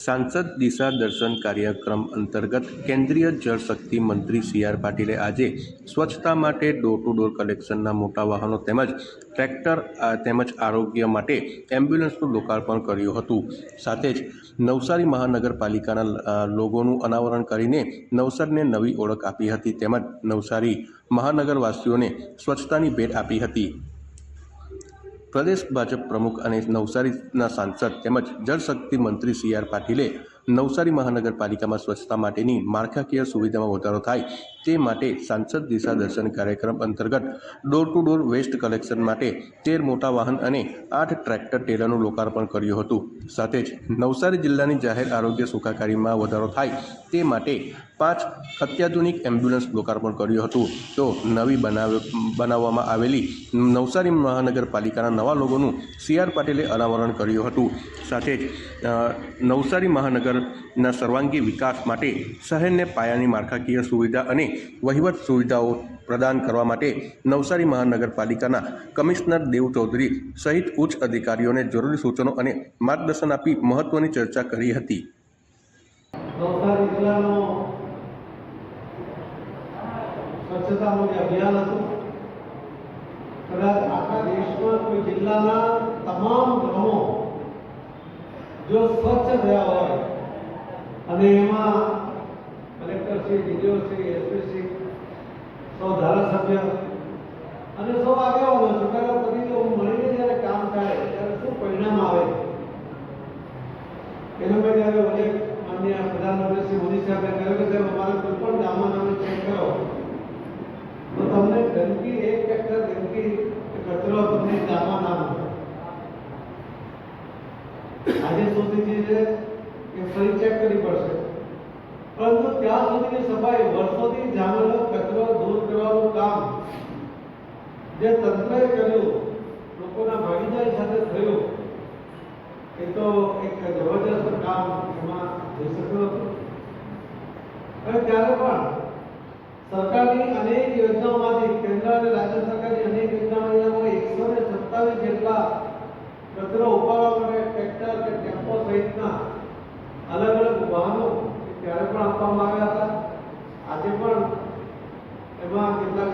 સાંસદ દિશા દર્શન કાર્યક્રમ અંતર્ગત કેન્દ્રીય જળશક્તિ મંત્રી સી આર પાટીલે આજે સ્વચ્છતા માટે ડોર ટુ ડોર કલેક્શનના મોટા વાહનો તેમજ ટ્રેક્ટર તેમજ આરોગ્ય માટે એમ્બ્યુલન્સનું લોકાર્પણ કર્યું હતું. સાથે જ નવસારી મહાનગરપાલિકાના લોગોનું અનાવરણ કરીને નવસારીને નવી ઓળખ આપી હતી. તેમજ નવસારી મહાનગરવાસીઓને સ્વચ્છતાની ભેટ આપી હતી. પ્રદેશ ભાજપ પ્રમુખ અને નવસારીના સાંસદ તેમજ જળશક્તિ મંત્રી સી આર પાટીલે નવસારી મહાનગરપાલિકામાં સ્વચ્છતા માટેની માળખાકીય સુવિધામાં વધારો થાય તે માટે સાંસદ દિશા દર્શન કાર્યક્રમ અંતર્ગત door to door waste collection માટે તેર મોટા વાહન અને આઠ ટ્રેક્ટર ટેલરનું લોકાર્પણ કર્યું હતું. સાથે જ નવસારી જિલ્લાની જાહેર આરોગ્ય સુખાકારીમાં વધારો થાય તે માટે પાંચ અત્યાધુનિક એમ્બ્યુલન્સ લોકાર્પણ કર્યું હતું. તો નવી બનાવ, બનાવવામાં આવેલી નવસારી મહાનગરપાલિકાના નવા લોગોનું સી આર પાટીલે અનાવરણ કર્યું હતું. સાથે જ નવસારી નવસારી મહાનગરના સર્વાંગી વિકાસ માટે શહેરને પાયાની માળખાકીય સુવિધા અને વહીવટ સુવિધાઓ પ્રદાન કરવા માટે નવસારી મહાનગરપાલિકાના કમિશનર દેવ ચૌધરી સહિત ઉચ્ચ અધિકારીઓને જરૂરી સૂચનો અને માર્ગદર્શન આપી મહત્વની ચર્ચા કરી હતી. કદાચ આખા દેશમાં કોઈ જિલ્લાના તમામ ગામો જો સ્વચ્છ થયા હોય અને એમાં કલેક્ટરશ્રી ડીડીઓશ્રી એસપીશ્રી સૌ ધારાસભ્ય અને સૌ આગેવાનો ચૂંટાયેલા પ્રતિનિધિઓ મળીને જ્યારે કામ થાય, ત્યારે શું પરિણામ આવે? એના માટે હવે મને માન્ય પ્રધાનમંત્રી શ્રી મોદી સાહેબે કહ્યું કે સાહેબ, અમારે કોઈ પણ ગામમાં તમે ચેક કરો. તો તમને ગંદકી એક ટ્રેક્ટર ગંદકી કચરો તમને ગામમાં ના મળે. આજે સુધી છે કે ફરી ચેક કરવી પડશે. પરંતુ ત્યાં સુધીની સફાઈ વર્ષોથી જામેલો કચરો દૂર જે તંત્રએ કર્યું, લોકોના ભાગીદારી સાથે થયું, એ તો એક જબરજસ્ત કામ એમાં થઈ શક્યું હતું. અને ત્યારે પણ સરકારની અનેક યોજનાઓમાંથી કેન્દ્ર અને રાજ્ય સરકારની અનેક યોજનાઓમાં એકસો ને સત્તાવીસ જેટલા કચરો ઉપાડવા માટે ટ્રેક્ટર કે ટેમ્પો સહિતના અલગ અલગ વાહનો ત્યારે પણ આપવામાં આવ્યા હતા. આજે પણ એમાં કેટલાક